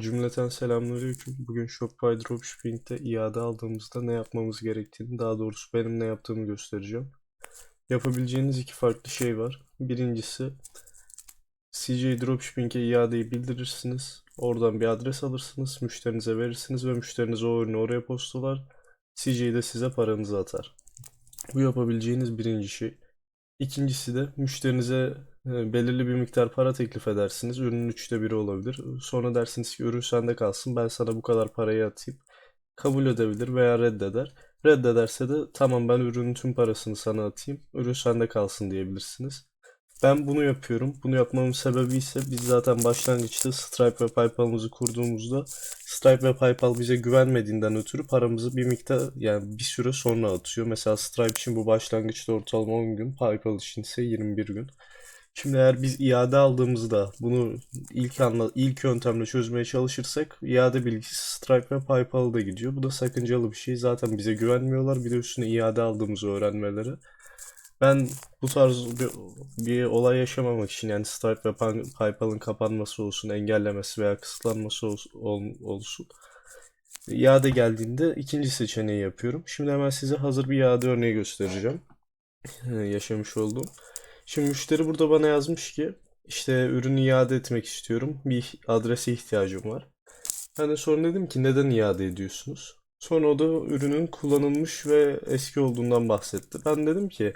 Cümleten selamünaleyküm. Bugün Shopify Dropshipping'de iade aldığımızda ne yapmamız gerektiğini, daha doğrusu benim ne yaptığımı göstereceğim. Yapabileceğiniz iki farklı şey var. Birincisi CJ Dropshipping'e iadeyi bildirirsiniz. Oradan bir adres alırsınız, müşterinize verirsiniz ve müşteriniz o ürünü oraya postalar. CJ de size paranızı atar. Bu yapabileceğiniz birinci şey. İkincisi de müşterinize belirli bir miktar para teklif edersiniz. Ürünün üçte biri olabilir. Sonra dersiniz ki ürün sende kalsın. Ben sana bu kadar parayı atayım. Kabul edebilir veya reddeder. Reddederse de tamam ben ürünün tüm parasını sana atayım. Ürün sende kalsın diyebilirsiniz. Ben bunu yapıyorum. Bunu yapmamın sebebi ise biz zaten başlangıçta Stripe ve PayPal'ımızı kurduğumuzda Stripe ve PayPal bize güvenmediğinden ötürü paramızı bir miktar yani bir süre sonra atıyor. Mesela Stripe için bu başlangıçta ortalama 10 gün, PayPal için ise 21 gün. Şimdi eğer biz iade aldığımızda bunu ilk anla ilk yöntemle çözmeye çalışırsak iade bilgisi Stripe ve PayPal'a da gidiyor. Bu da sakıncalı bir şey. Zaten bize güvenmiyorlar. Bir de üstüne iade aldığımızı öğrenmeleri. Ben bu tarz bir, bir olay yaşamamak için yani Stripe ve Pay- PayPal'ın kapanması olsun, engellemesi veya kısıtlanması ol- ol- olsun. İade geldiğinde ikinci seçeneği yapıyorum. Şimdi hemen size hazır bir iade örneği göstereceğim. Ee, Yaşamış olduğum. Şimdi müşteri burada bana yazmış ki işte ürünü iade etmek istiyorum. Bir adrese ihtiyacım var. Ben de sonra dedim ki neden iade ediyorsunuz? Sonra o da ürünün kullanılmış ve eski olduğundan bahsetti. Ben dedim ki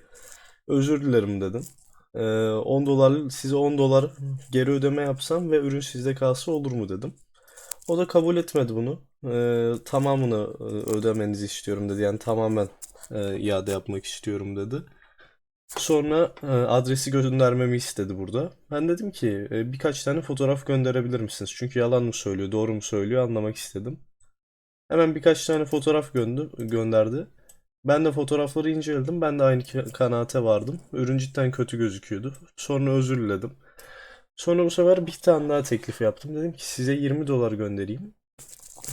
özür dilerim dedim. Ee, 10 dolar size 10 dolar geri ödeme yapsam ve ürün sizde kalsa olur mu dedim. O da kabul etmedi bunu. Ee, tamamını e, ödemenizi istiyorum dedi. Yani tamamen e, iade yapmak istiyorum dedi. Sonra e, adresi göndermemi istedi burada. Ben dedim ki e, birkaç tane fotoğraf gönderebilir misiniz? Çünkü yalan mı söylüyor, doğru mu söylüyor anlamak istedim. Hemen birkaç tane fotoğraf göndü, gönderdi. Ben de fotoğrafları inceledim. Ben de aynı ka- kanaate vardım. Ürün cidden kötü gözüküyordu. Sonra özür diledim. Sonra bu sefer bir tane daha teklif yaptım. Dedim ki size 20 dolar göndereyim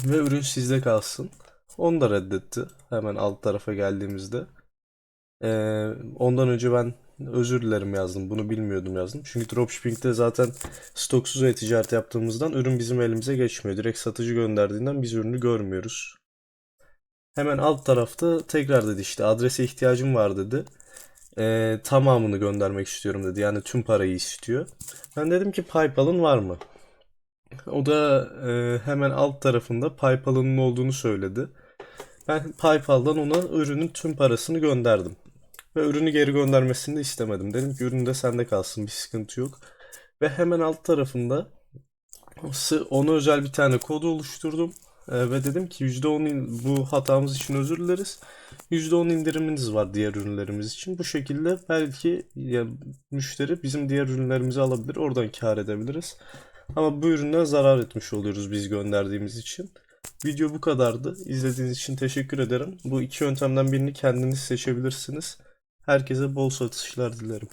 ve ürün sizde kalsın. Onu da reddetti. Hemen alt tarafa geldiğimizde. Ee, ondan önce ben özür dilerim yazdım. Bunu bilmiyordum yazdım. Çünkü dropshipping'de zaten stoksuz e-ticaret yaptığımızdan ürün bizim elimize geçmiyor. Direkt satıcı gönderdiğinden biz ürünü görmüyoruz. Hemen alt tarafta tekrar dedi işte adrese ihtiyacım var dedi. Ee, tamamını göndermek istiyorum dedi. Yani tüm parayı istiyor. Ben dedim ki PayPal'ın var mı? O da e, hemen alt tarafında PayPal'ın olduğunu söyledi. Ben PayPal'dan ona ürünün tüm parasını gönderdim. Ve ürünü geri göndermesini de istemedim. Dedim ki ürün de sende kalsın bir sıkıntı yok. Ve hemen alt tarafında ona özel bir tane kod oluşturdum. Ee, ve dedim ki %10 in- bu hatamız için özür dileriz. %10 indiriminiz var diğer ürünlerimiz için. Bu şekilde belki ya, müşteri bizim diğer ürünlerimizi alabilir. Oradan kâr edebiliriz. Ama bu üründen zarar etmiş oluyoruz biz gönderdiğimiz için. Video bu kadardı. İzlediğiniz için teşekkür ederim. Bu iki yöntemden birini kendiniz seçebilirsiniz. Herkese bol satışlar dilerim.